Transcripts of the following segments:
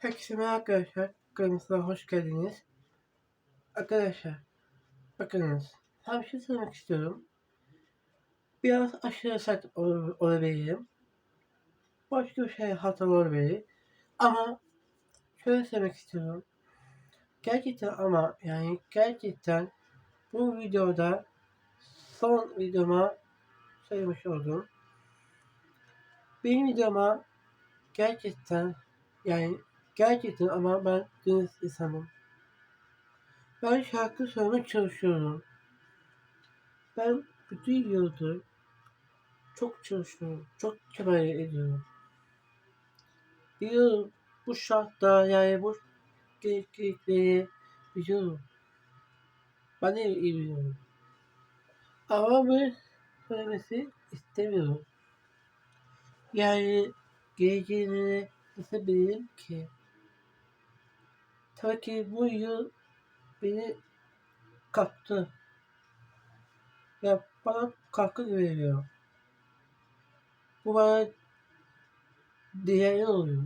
Herkese merhaba arkadaşlar. Kanalımıza hoş geldiniz. Arkadaşlar, bakınız. Tam bir şey söylemek istiyorum. Biraz aşırı sert ol- olabilirim. Başka bir şey hatalı olabilir. Ama şöyle söylemek istiyorum. Gerçekten ama yani gerçekten bu videoda son videoma söylemiş oldum. Benim videoma gerçekten yani gerçekten ama ben dürüst insanım. Ben şarkı söylemeye çalışıyorum. Ben bütün yıldır çok çalışıyorum. Çok çaba ediyorum. Biliyorum bu şartta yani bu gereklilikleri biliyorum. Ben de iyi biliyorum. Ama ben söylemesi istemiyorum. Yani geleceğini nasıl bilirim ki? Tabii ki bu yıl beni kaptı. Ya bana katkı veriyor. Bu bana değerli oluyor.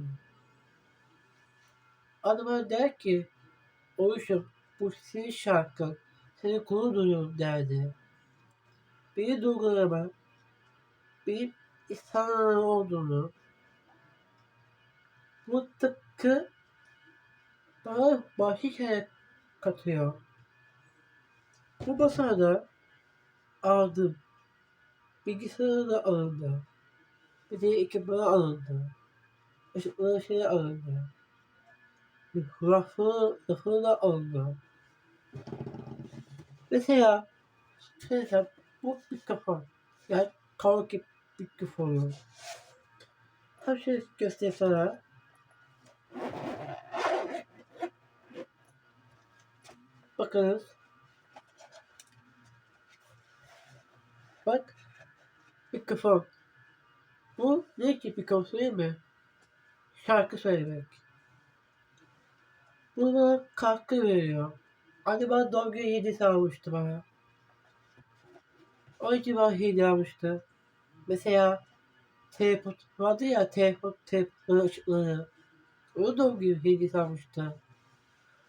Adam bana der ki Oluşum bu senin şarkın. Seni gurur duyuyorum derdi. Beni duygularıma benim insanlar olduğunu bu tıpkı başka şeyler katıyor. Bu basarda aldım. Bilgisayarı da alındı. Bir de ekipmanı alındı. Işıkları şey alındı. Rafı, rafı da alındı. Mesela mesela bu kafa. Yani kavga mikrofonu. Tam şey göstereyim Bakınız. Bak. Mikrofon. Bu ne ki mikrofon söyleyeyim mi? Şarkı söylemek. Bu bana katkı veriyor. Anne bana doğum günü hediyesi almıştı bana. O için bana hediye almıştı. Mesela telefon vardı ya telefon telefon ışıkları. O doğum günü hediyesi almıştı.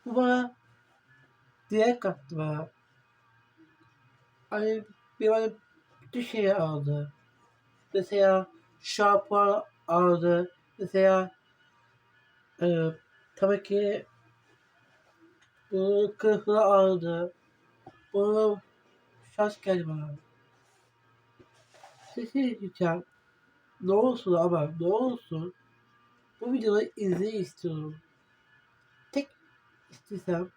Bu bana diğer kattı bana. Hani bir bana bütün şeyi aldı. Mesela şampuan aldı. Mesela e, tabii ki bunu kılıfını aldı. Bunu şans geldi bana. Sesi diyeceğim. Ne olsun ama ne olsun. Bu videoyu izleyi istiyorum. Tek istesem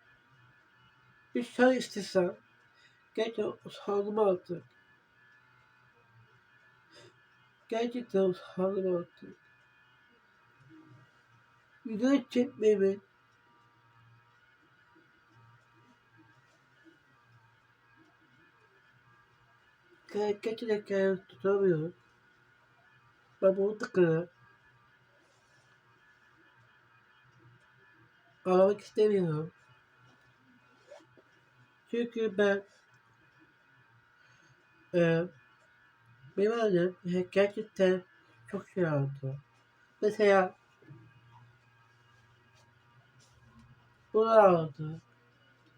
bir şey istesem gerçekten utandım artık. Gerçekten utandım artık. Video çekmemin gerçekten kendimi tutamıyorum. Ben bunu tıkıyorum. Ağlamak istemiyorum. Çünkü ben e, benim annem gerçekten çok şey aldı. Mesela bunu aldı.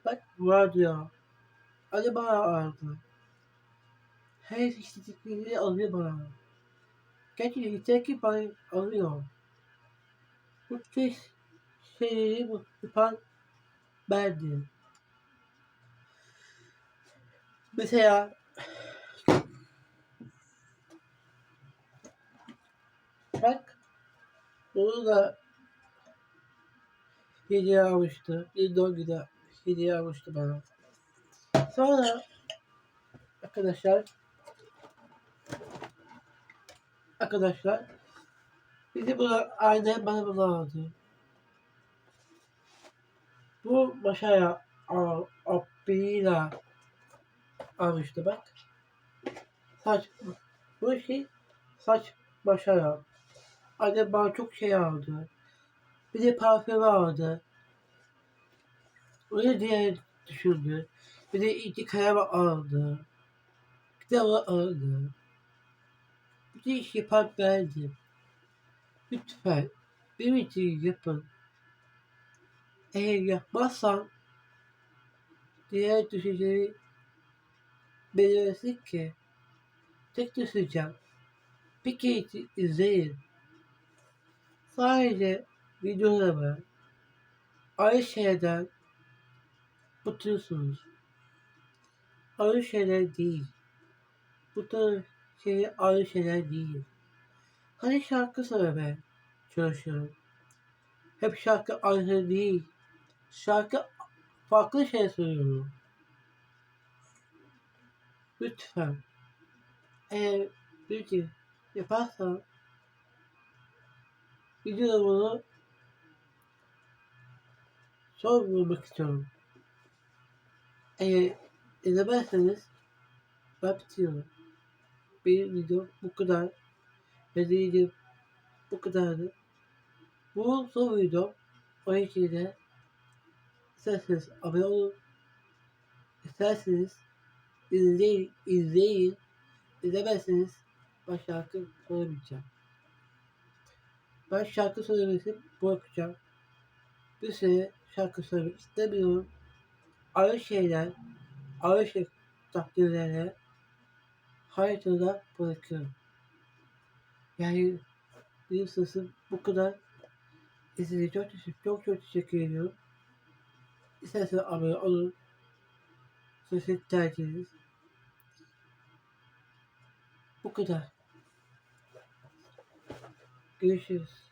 Bak bu diyor. Anne bana aldı. Her istediklerini alıyor bana. Gerçekten yeter ki bana alıyor. Bu tür şeyleri yapan bendim. Mesela bak bunu da hediye almıştı. Bir günü hediye almıştı bana. Sonra arkadaşlar arkadaşlar bizi bunu anne bana bunu aldı. Bu masaya abiyle almıştı bak. Saç bu şey saç masaya. Anne bana çok şey aldı. Bir de parfüm aldı. Onu diye düşündü. Bir de iki kalem aldı. Kitap aldı. Bir de iş yapan bendim. Lütfen benim için yapın. Eğer yapmazsan diğer düşünceleri belirlesin ki tek düşüncem bir kere izleyin. Sadece videolarımı aynı şeyden bıkıyorsunuz. Aynı şeyler değil. Bu tarz şey aynı şeyler değil. Hani şarkı söylemeye çalışıyorum. Hep şarkı aynı değil. Şarkı farklı şey söylüyorum. Lütfen. Eğer gün yaparsan videolarımı sormamak istiyorum. Eğer izlemezseniz ben bitiyorum. Bir video bu kadar. Ve diyeceğim bu kadardı. Bu son video. O şekilde isterseniz abone olun. İsterseniz izleyin, izleyin. İzlemezseniz ben şarkı söylemeyeceğim. Ben şarkı söylemesi bırakacağım. Bir süre şarkı söylemek istemiyorum. Ağır şeyler, ağır şey takdirlere hayatımda bırakıyorum. Yani benim sesim bu kadar. İzlediğiniz çok teşekkür, çok çok teşekkür ediyorum. İsterseniz abone olun. Sosyal tercihiniz. Bu kadar. Görüşürüz.